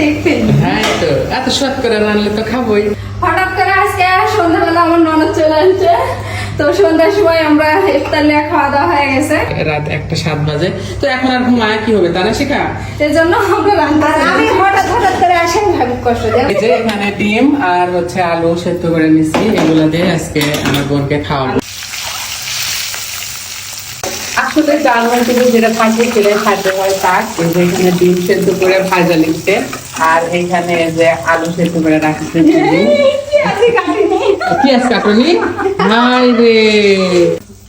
দেখবেন। হ্যাঁ তো এত সৎ করে রানলে তো খাবোই। হঠাৎ করে আজকে সন্ধ্যাবেলা আমার ননদ চলে আসছে। তো সন্ধ্যার সময় আমরা ইফতার লিয়া খাওয়া দাওয়া হয়ে গেছে। রাত একটা সাত বাজে। তো এখন আর ঘুমায় কি হবে তা না শিখা? এই জন্য আমরা রান্না আমি হঠাৎ হঠাৎ করে আসি আমি ভাবি কষ্ট এই যে এখানে ডিম আর হচ্ছে আলু সেদ্ধ করে নিচ্ছি এগুলো দিয়ে আজকে আমার বোনকে খাওয়াবো। আসলে জানুয়ারি যেটা থাকে সেটাই খাদ্য হয় শাক এখানে ডিম সেদ্ধ করে ভাজা নিচ্ছে আর এখানে যে আলু সেদ্ধ করে রাখছে পেঁয়াজ কাটুনি হাই রে।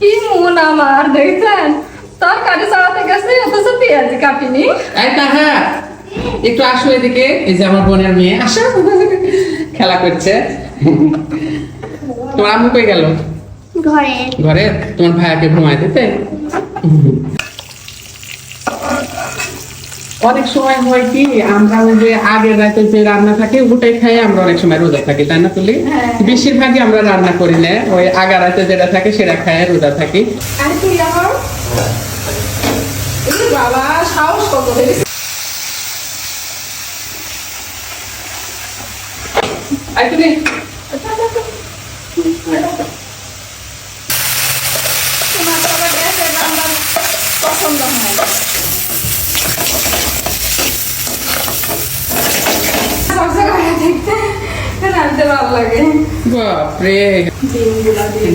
কি মন আমার দেখছেন? তরকারি চালাতে গেছে অথচ পেঁয়াজি কাটিনি। এই তাহা একটু আসো এদিকে। এই যে আমার বোনের মেয়ে আসো। খেলা করছে। তোমার আম্মু কই গেল? ঘরে। ঘরে? তোমার ভাইয়াকে ঘুমাই দিতে? অনেক সময় হয় কি আমরা ওই যে আগের রাতে যে রান্না থাকে ওটাই খাই আমরা অনেক সময় রোজা থাকি তাই না তুলি? বেশিরভাগই আমরা রান্না করি না ওই আগা রাতে যেটা থাকে সেটা খাই রোজা থাকি। বাবা সাহস কত দেখেছিস আর তুলি তোমার তো আবার গ্যাসের রান্না পছন্দ হয় না। সবচেয়ে করে দেখতে রাঁধতে ভালো লাগে বাপরে।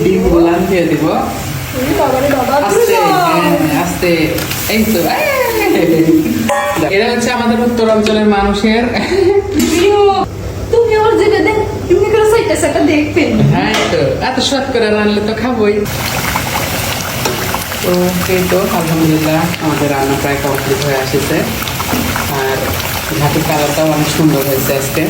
ডিম গোলাম দিয়ে দিব। এই বাবারে বাবা আস্তে দুজন। হ্যাঁ, আস্তে। এই তো এরা হচ্ছে আমাদের উত্তরাঞ্চলের মানুষের। তুমি ওর যেটা দেখ এমনি করে সাইডটা সাইডটা দেখবেন হ্যাঁ তো। এত সৎ করে রানলে তো খাবোই। তো এই তো আলহামদুলিল্লাহ আমাদের রান্না প্রায় কমপ্লিট হয়ে আসেছে। আর ঘাটের কালারটাও অনেক সুন্দর হয়েছে আজকে।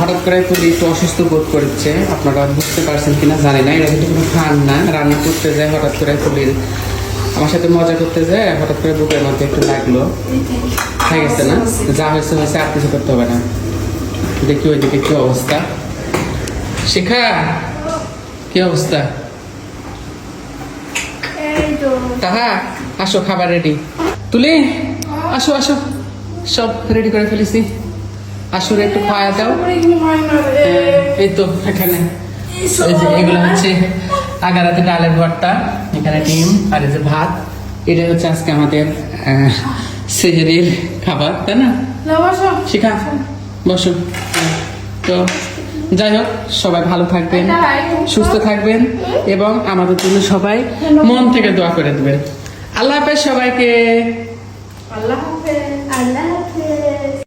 হঠাৎ করে খুবই একটু অসুস্থ বোধ করছে। আপনারা বুঝতে পারছেন কিনা জানি না এটা কিন্তু কোনো খান না, রান্না করতে যায়, হঠাৎ করে খুলির আমার সাথে মজা করতে যায় হঠাৎ করে বুকের মধ্যে একটু লাগল। হয়ে গেছে না? যা হয়েছে হয়েছে, আর কিছু করতে হবে না। দেখি ওইদিকে কি অবস্থা। শিখা, কি অবস্থা? তাহা আসো খাবার রেডি তুলি আসো আসো। সব রেডি করে ফেলেছি। আসো রে একটু খাওয়া দাও। এই তো এখানে। এগুলো হচ্ছে আগারাতে ডালের ভর্তা এখানে ডিম আর এই যে ভাত। এটা হচ্ছে আজকে আমাদের সেহেরির খাবার তাই না? শিখা বসো। তো যাই হোক সবাই ভালো থাকবেন সুস্থ থাকবেন এবং আমাদের জন্য সবাই মন থেকে দোয়া করে দেবেন। আল্লাহ হাফেজ সবাইকে। আল্লাহ হাফেজ আল্লাহ